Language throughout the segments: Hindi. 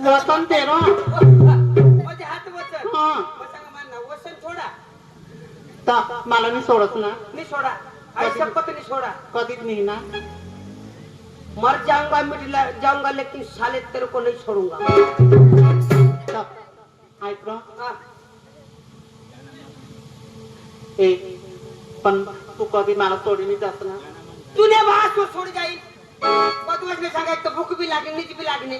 वतन तेरो म्हणजे हात वचन. हा. मग सांगा मला वचन सोडा. तर मला मी सोडत ना. मी सोडा. आई शपथ नहीं छोड़ा कधीच नाही ना. मर जाऊंगा मिट जाऊंगा लेकिन साले तेरे को नहीं छोड़ूंगा तर, ऐक रं. हाँ, ए पण तू कधी मला सोडीने जात ना? तूने बात को छोड़ जाई बदमाश ने सांगा एक तो भूख भी लागनी नीच भी लागनी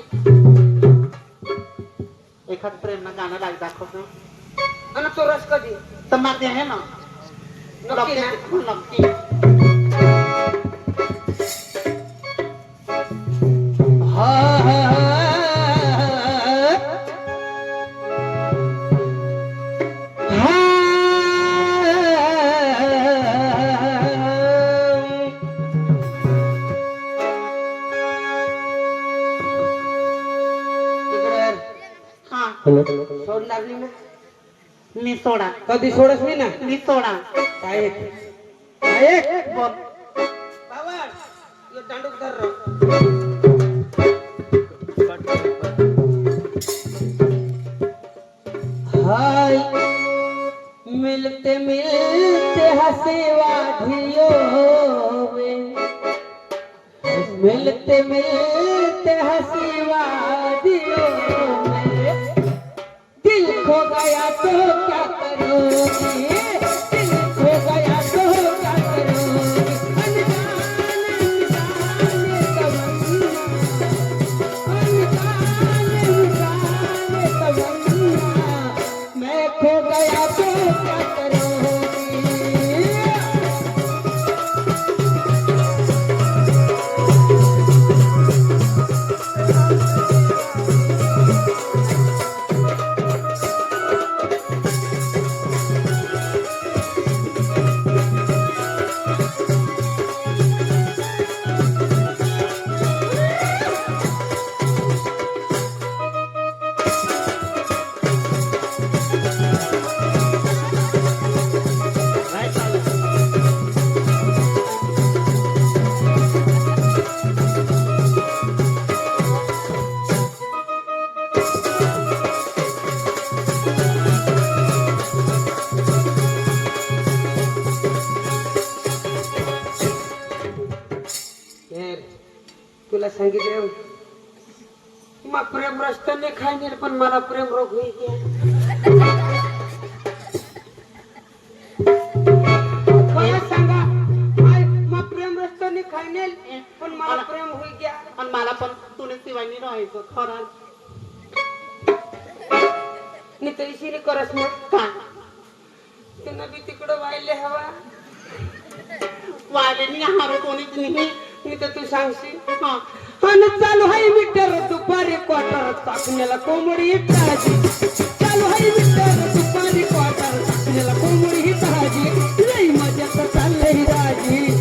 एखाद प्रेम गाणं लाग दाखव ना आणि तो रस कधी? तर माझे आहे ना. ना. नक्की नक्की. सोडा. कधी सोडस नाही ना? मी सोडा. काय काय बोल. बाबा यो दांडूक धर. हाय. मिलते मिलते हँसी वाधियों में मिलते मिलते हँसी तुला सांगितलं मग प्रेम रस्त्याने खायने पण मला प्रेम रोग होई गया मला सांगा मग प्रेम रस्त्याने खायने पण मला प्रेम होई गया आणि मला पण तुने शिवायनी राहायचं खरं. नि तर इशिरी करस मग. काय? त्यांना बी तिकडं वाहिले हवा. वालेनी हारो कोणीच नाही. मी तर तू सांगशील? हा. आणि चालू हाय मीटर दुपारी क्वार्टर टाकण्याला कोंबडी ताजी चालू हाय मीटर दुपारी क्वार्टर टाकण्याला कोंबडी ही ताजी लई तर चाललंय राजी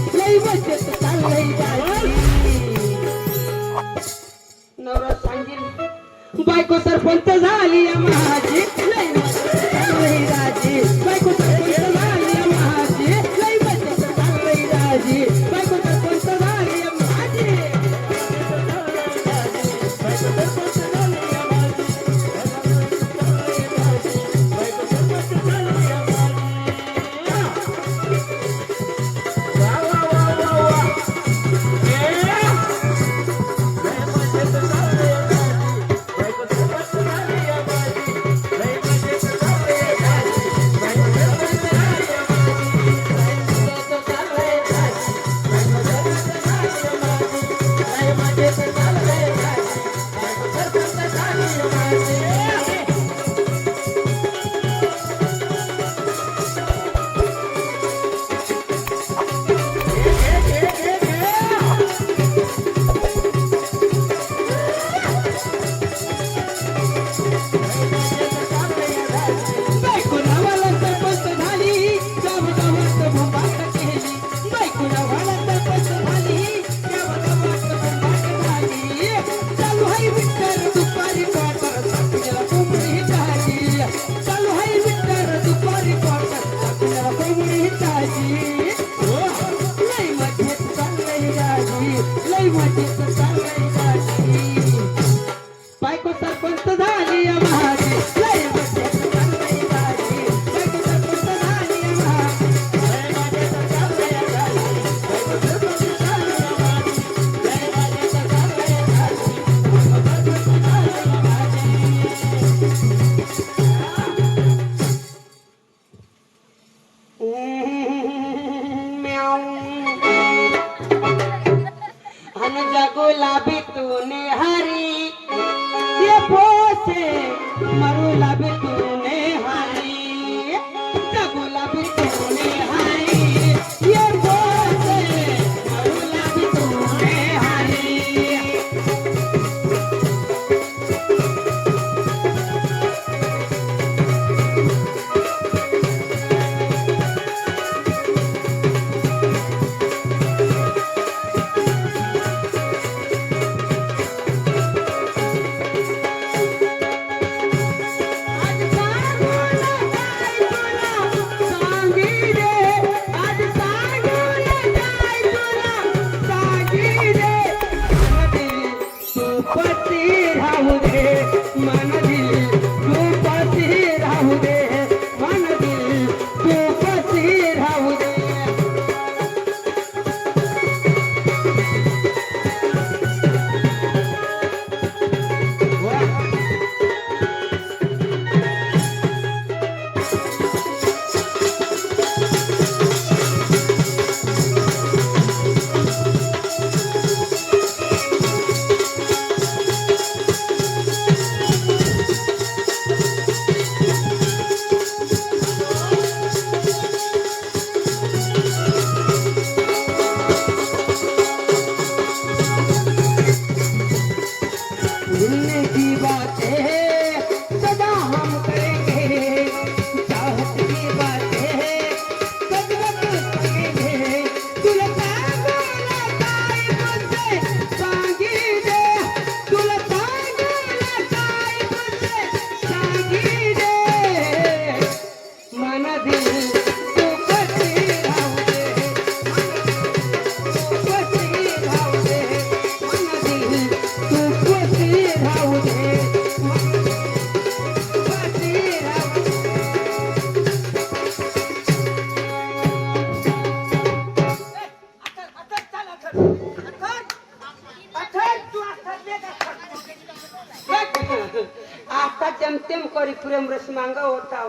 मांगा होता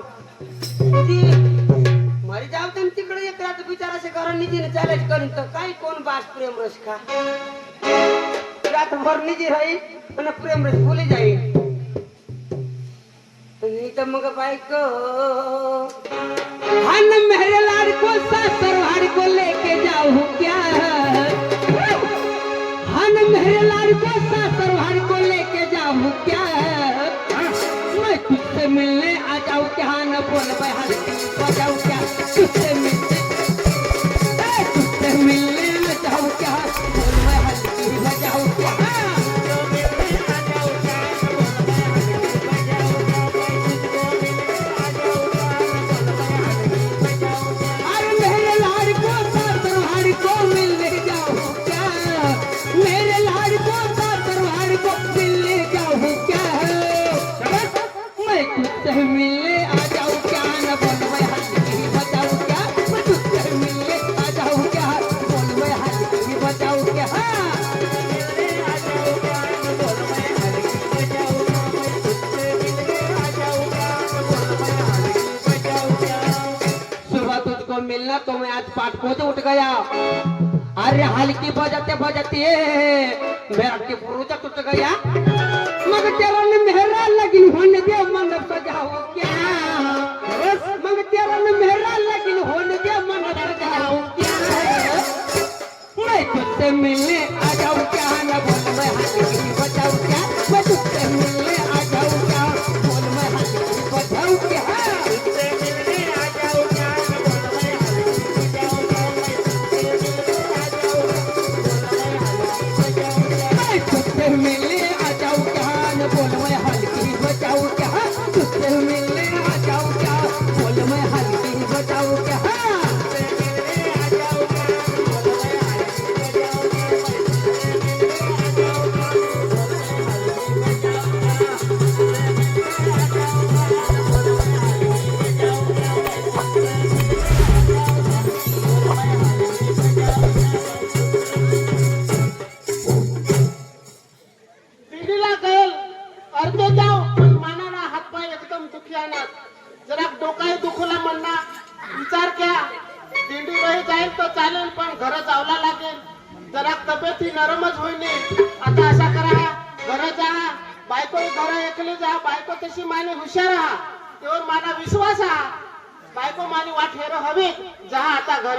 ती मरी जाव तेम तिकडे, एक रात बिचाराचे घर निजीने चालायच करीन तर काही कोण बास प्रेम रस खा? रातभर निजी राहील आणि प्रेम रस भुली नहीं तो मग बाइक हन मेरे लाड को सासरवाड़ को लेके जाऊँ क्या? हन मेरे लाड को सासरवाड़ को लेके जाऊँ क्या? मैं तुझसे मिलने आ जाओ क्या? न बोल बजाओ क्या? किससे मिलने मिलना तो मैं आज पाठ पहुँच उठ गया। अरे हल्की बजाते बजाते मेरा के पुरुजा टूट गया। मगर तेरा ने मेहरा लगिन होने दे मंडप सजाओ क्या? मगर तेरा ने मेहरा लगिन होने दे मंडप सजाओ क्या? मैं तुझसे मिलने आ जाऊँ क्या? न बोल, मैं हल्की जरा तब्येती नरमच होईने आता असा करा घर जा बायको घर ऐकले जा बायको तशी माने हुशार हा तेवर माझा विश्वास हा बायको माने वाट हेर हवी. जा आता घर.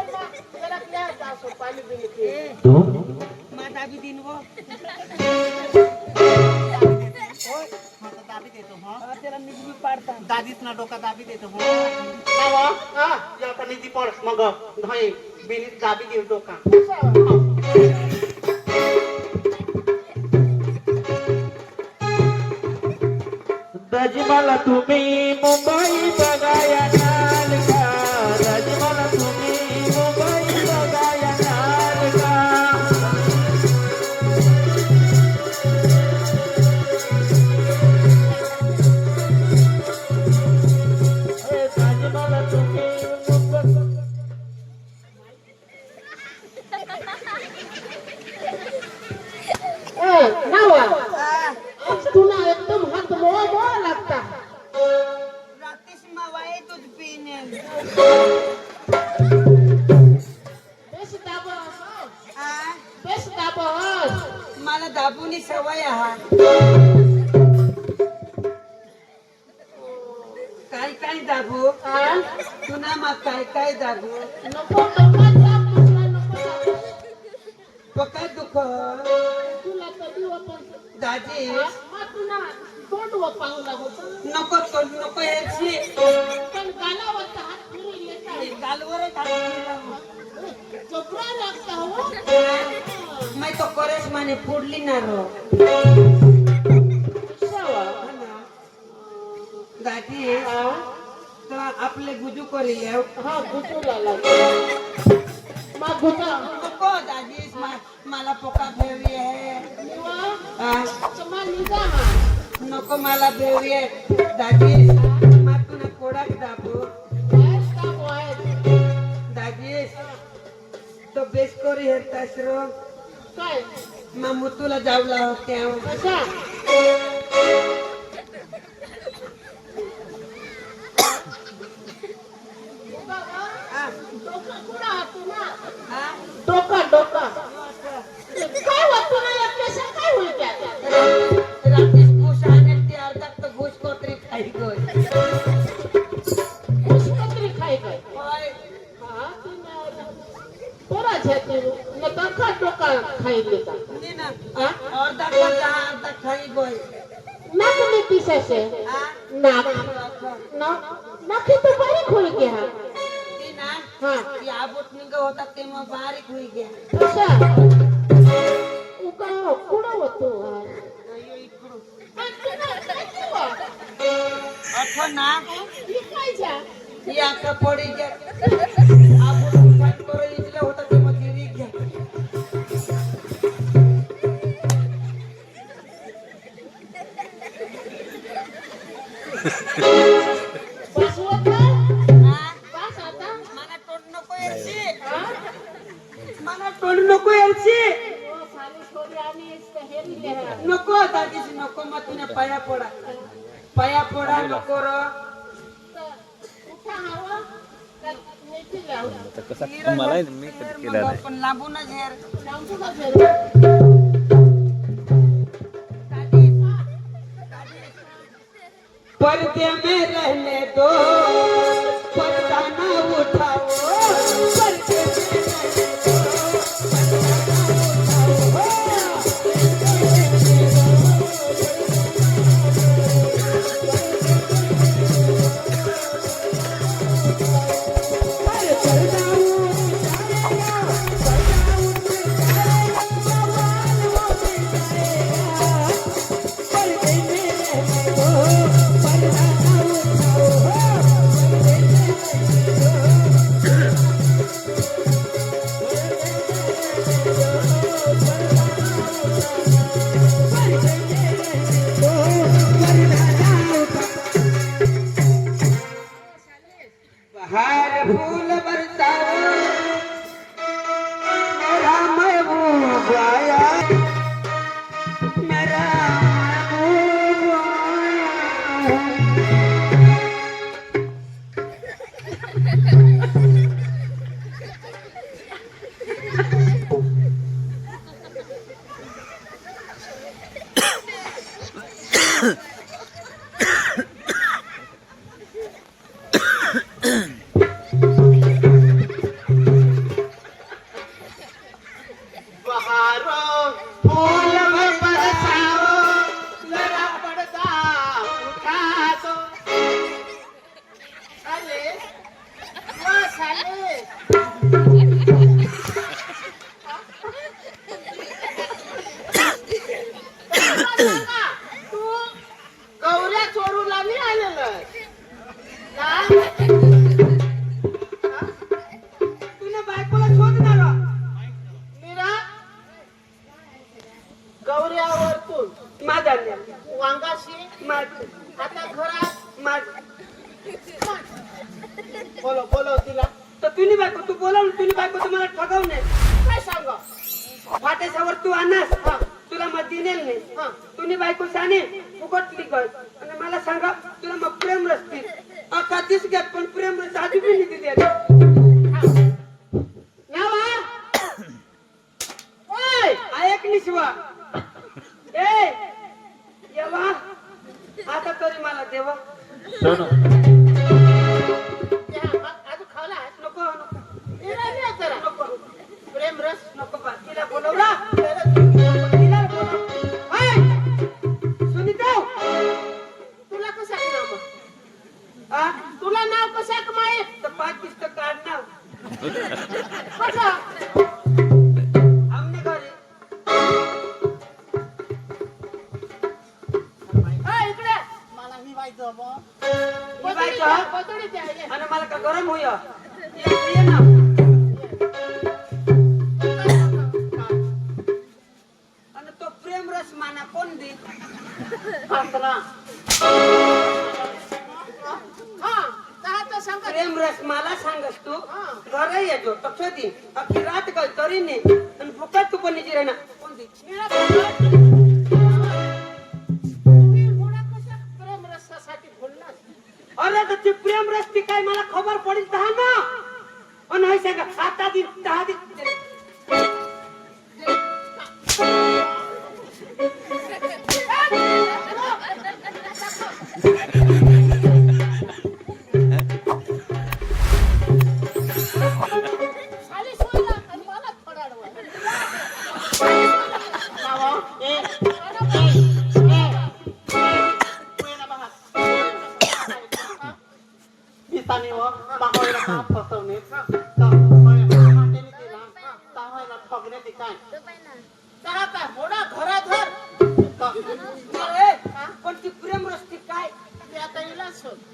तर मग दाबव. मग दाबी देतो पण मा जरा क्या असो पाणी बिणी पिऊ. होय, मग तर दाबी देतो हो. दादीच ना डोका दाबी देतो हो बाबा, हा, या पण निधी पड मग धय बिनीत दाबी देऊ डोका कसं? तुम्ही मुंबई मैं ना रो शावा. तो आपले गुजू करी लेव हा गुटूला लागला मग गुटा नको दाजी मा- मला पोका भेवी निवा आ, चमा निजा हा। नको मला भेवी आहे दाजी मा दाबू। गॅस का बोय तो बेस करी रो काय? मा तुला जावला होत्या कसा ते मग बारीक होई गया कसा उका कुडं होतो अयो इकडून हा अठो ना विकायच्या या का वाटेसावर तू आणस. तुला मत नेल नाही. तुम्ही बायको साने फुकटली गळ आणि मला सांगा तुला मग प्रेम रसतील अकातीच घ्या पण प्रेम साधी आधी मी निधी ऐक शिवा आता तरी मला देवा. 好吃 দিন তাহার না অন হয়েছে আত্মা দিন তাহা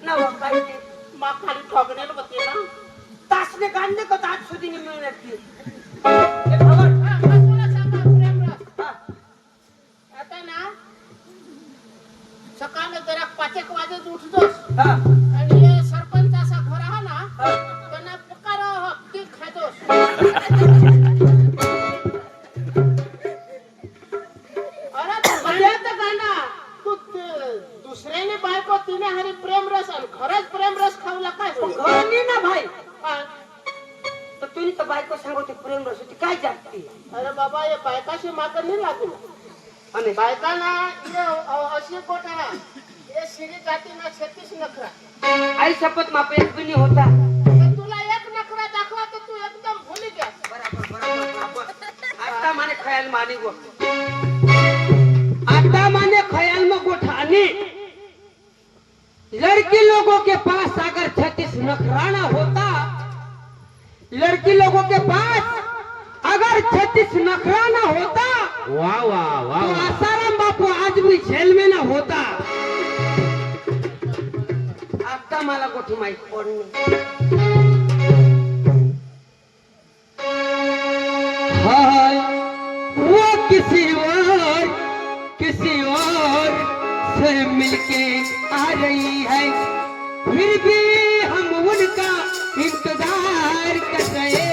નવા ભાઈ માં ખાલી ઠોકરેલ બતે ના તાસને ગાંડે કો તાજ સુધી ની મિલનત ना छत्तीस नखरा। आई शपथ माप एक बी नाही होता। तर तुला एक नखरा दाखवा तर तू एकदम भुली गया। बराबर बराबर बराबर। आता माने खयाल माने गो। आता माने खयाल में गोठानी लड़की लोगों के पास अगर छत्तीस नखराना होता लड़की लोगों के पास अगर छत्तीस नखराना होता वाह वाह वाह तो वाह। आसाराम बापू आज भी जेल में ना होता। आता मला कोठी माहीत पडणे हाय, वो किसी और किसी और से मिलके आ रही है। फिर भी हम उनका इंतज़ार कर रहे हैं